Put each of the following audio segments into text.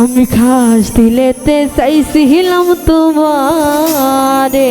আমি খাস দিলেতে চাইছিলাম তোমারে।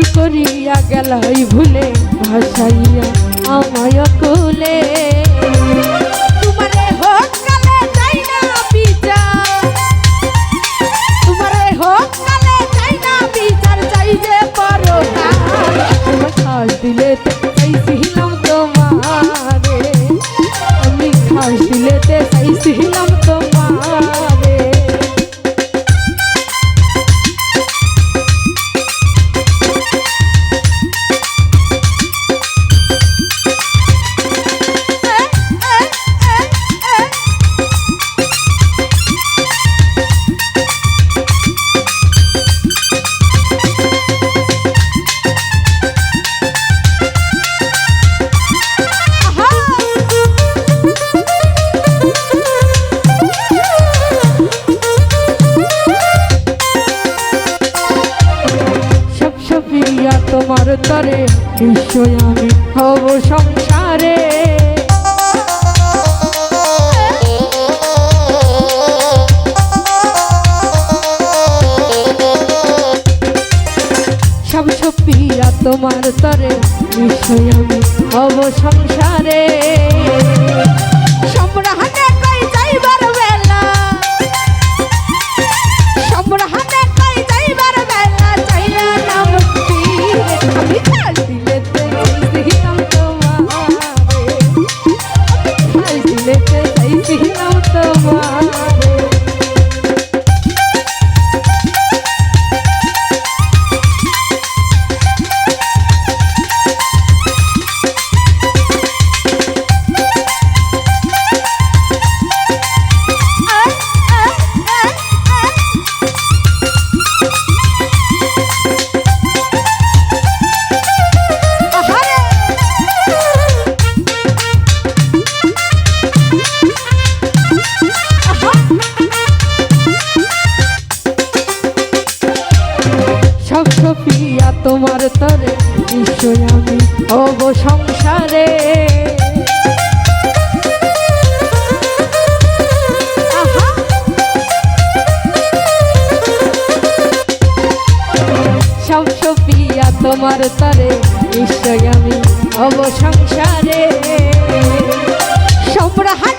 কই করিয়া গেল ভুলে ভাসাইয়া আমায় কুলে। তোমার তরে নিশ্চয় আমি হব সংসারে। সবসপিয়া তোমার তরে নিশ্চয় আমি হব সংসারে। সম্রাহনে ছিল তোমার তোমার তরে নিশ্চয় আমি হব সংসারে। সব তোমার তরে নিশ্চয় আমি হব সংসারে। সম্রাহ